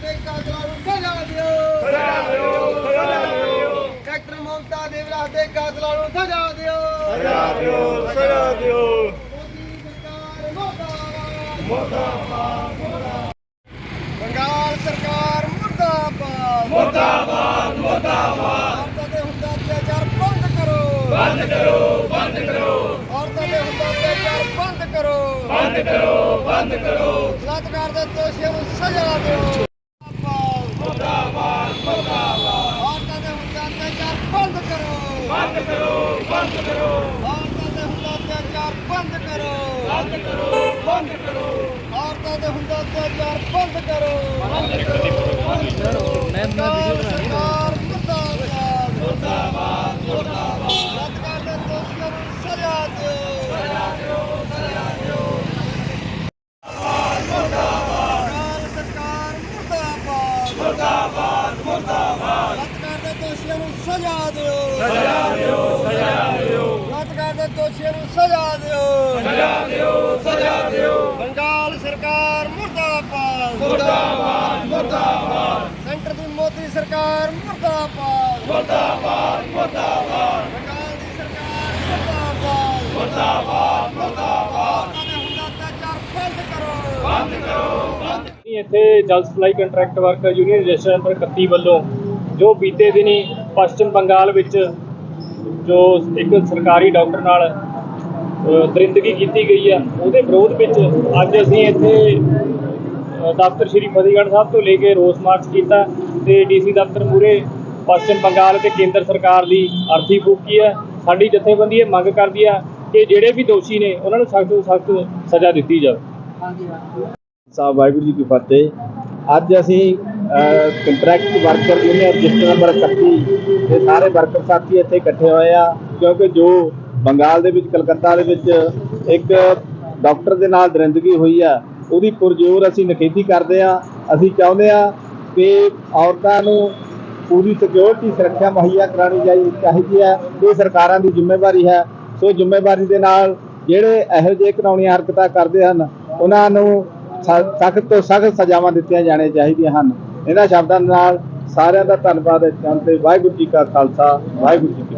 ਤੇ ਕਾਤਲਾਂ ਨੂੰ ਸਜ਼ਾ ਦਿਓ ਸਜ਼ਾ ਦਿਓ ਸਜ਼ਾ ਦਿਓ ਡਾਕਟਰ ਮਮਤਾ ਦੇ ਵਿਰਾਸਤ ਦੇ ਕਾਤਲਾਂ ਨੂੰ ਸਜ਼ਾ ਦਿਓ ਸਜ਼ਾ ਦਿਓ ਸਜ਼ਾ ਦਿਓ ਮੋਦੀ ਸਰਕਾਰ ਮੁਰਦਾਬਾਦ ਮੁਰਦਾਬਾਦ ਬੰਗਾਲ ਸਰਕਾਰ ਮੁਰਦਾਬਾਦ ਮੁਰਦਾਬਾਦ ਮੁਰਦਾਬਾਦ ਔਰਤਾਂ ਤੇ ਹੁੰਦਾ ਅਤਿਆਚਾਰ ਬੰਦ ਕਰੋ ਬੰਦ ਕਰੋ ਬੰਦ ਕਰੋ ਔਰਤਾਂ ਤੇ ਹੁੰਦਾ ਅਤਿਆਚਾਰ ਬੰਦ ਕਰੋ ਬੰਦ ਕਰੋ ਬੰਦ ਕਰੋ ਬਲਾਤਕਾਰ ਦੇ ਦੋਸ਼ੀਆਂ ਨੂੰ ਸਜ਼ਾ ਦਿਓ ਬੰਦ ਕਰੋ। ਔਰਤਾਂ ਦੇ ਹੁੰਦਾ ਅਤਿਆਚਾਰ ਬੰਦ ਕਰੋ ਬੰਦ ਕਰੋ ਬੰਦ ਕਰੋ ਔਰਤਾਂ ਦੇ ਹੁੰਦਾ ਅਤਿਆਚਾਰ ਬੰਦ ਕਰੋ ਮੈਂ ਮੈਂ ਵੀਡੀਓ ਬਣਾ ਮੁਰਦਾਬਾਦ ਮੁਰਦਾਬਾਦ ਮੁਰਦਾਬਾਦ ਬਲਾਤਕਾਰ ਦੇ ਦੋਸ਼ੀਆਂ ਨੂੰ ਸਜ਼ਾ ਦਿਓ ਸਜ਼ਾ ਦਿਓ ਸਜ਼ਾ ਦਿਓ ਮੁਰਦਾਬਾਦ ਸਰਕਾਰ ਮੁਰਦਾਬਾਦ ਮੁਰਦਾਬਾਦ ਮੁਰਦਾਬਾਦ ਦੋਸ਼ੀਆਂ ਨੂੰ ਸਜ਼ਾ ਦਿਓ। ਸਜ਼ਾ ਦਿਓ ਸਜ਼ਾ ਦਿਓ। ਬਲਾਤਕਾਰ ਦੇ ਦੋਸ਼ੀਆਂ ਨੂੰ ਸਜ਼ਾ ਦਿਓ। ਸਜ਼ਾ ਦਿਓ ਸਜ਼ਾ ਦਿਓ। ਬੰਗਾਲ ਸਰਕਾਰ ਮੁਰਦਾਬਾਦ। ਮੁਰਦਾਬਾਦ ਮੁਰਦਾਬਾਦ। ਸੈਂਟਰ ਦੀ ਮੋਦੀ ਸਰਕਾਰ ਮੁਰਦਾਬਾਦ। ਮੁਰਦਾਬਾਦ ਮੁਰਦਾਬਾਦ। ਬੰਗਾਲ ਦੀ ਸਰਕਾਰ ਮੁਰਦਾਬਾਦ। ਮੁਰਦਾਬਾਦ ਮੁਰਦਾਬਾਦ। ਬੰਦ ਕਰੋ। ਬੰਦ ਕਰੋ ਅਸੀਂ ਇੱਥੇ ਜਲ supply contract worker union register number 31 ਵੱਲੋਂ ਜੋ ਬੀਤੇ ਦਿਨੀ ਪੱਛਮ ਬੰਗਾਲ ਵਿੱਚ ਜੋ ਇੱਕ ਸਰਕਾਰੀ ਡਾਕਟਰ ਨਾਲ ਦਰਿੰਦਗੀ ਕੀਤੀ ਗਈ ਆ ਉਹਦੇ ਵਿਰੋਧ ਵਿੱਚ ਅੱਜ ਅਸੀਂ ਇੱਥੇ ਦਫ਼ਤਰ ਸ਼੍ਰੀ ਫਤਿਹਗੜ੍ਹ ਸਾਹਿਬ ਤੋਂ ਲੈ ਕੇ ਰੋਸ ਮਾਰਚ ਕੀਤਾ ਤੇ ਡੀਸੀ ਦਫ਼ਤਰ ਮੂਰੇ ਪੱਛਮ ਬੰਗਾਲ ਤੇ ਕੇਂਦਰ ਸਰਕਾਰ ਦੀ ਅਰਥੀ ਫੂਕੀ ਹੈ ਸਾਡੀ ਜਥੇਬੰਦੀ ਇਹ ਮੰਗ ਕਰਦੀ ਆ ਕਿ ਜਿਹੜੇ ਵੀ ਦੋਸ਼ੀ ਨੇ ਉਹਨਾਂ ਨੂੰ ਸਖਤ ਤੋਂ ਸਖਤ ਸਜ਼ਾ ਦਿੱਤੀ ਜਾਵੇ। ਸਾਹਿਬ ਵਾਹਿਗੁਰੂ ਜੀ ਕੀ ਫਤਿਹ। ਅੱਜ ਅਸੀਂ contract worker union register number 31 ਦੇ ਸਾਰੇ ਵਰਕਰ ਸਾਥੀ ਇੱਥੇ ਇਕੱਠੇ ਹੋਏ ਆ, ਕਿਉਂਕਿ ਜੋ ਬੰਗਾਲ ਦੇ ਵਿੱਚ, ਕਲਕੱਤਾ ਦੇ ਵਿੱਚ ਇੱਕ ਡਾਕਟਰ ਦੇ ਨਾਲ ਦਰਿੰਦਗੀ ਹੋਈ ਆ, ਉਹਦੀ ਪੁਰਜੋਰ ਅਸੀਂ ਨਿਖੇਧੀ ਕਰਦੇ ਆ, ਅਸੀਂ ਚਾਹੁੰਦੇ ਆ ਕਿ ਔਰਤਾਂ ਨੂੰ ਪੂਰੀ ਸਿਕਿਉਰਿਟੀ ਸੁਰੱਖਿਆ ਮੁਹੱਈਆ ਕਰਾਉਣੀ ਚਾਹੀ- ਚਾਹੀਦੀ ਹੈ ਇਹ ਸਰਕਾਰਾਂ ਦੀ ਜ਼ਿੰਮੇਵਾਰੀ ਹੈ। ਸੋ ਜ਼ਿੰਮੇਵਾਰੀ ਦੇ ਨਾਲ ਜਿਹੜੇ ਇਹੋ ਜਿਹੇ ਕਾਨੂੰਨੀ ਹਰਕਤਾਂ ਕਰਦੇ ਹਨ, ਉਹਨਾਂ ਨੂੰ ਸਖਤ ਤੋਂ ਸਖਤ ਸਜ਼ਾਵਾਂ ਦਿੱਤੀਆਂ ਜਾਣੀਆਂ ਚਾਹੀਦੀਆਂ ਹਨ। ਇਹਨਾਂ ਸ਼ਬਦਾਂ ਨਾਲ ਸਾਰਿਆਂ ਦਾ ਧੰਨਵਾਦ ਚਾਹੁੰਦੇ ਵਾਹਿਗੁਰੂ ਜੀ ਕਾ ਖਾਲਸਾ ਵਾਹਿਗੁਰੂ ਜੀ ਕੀ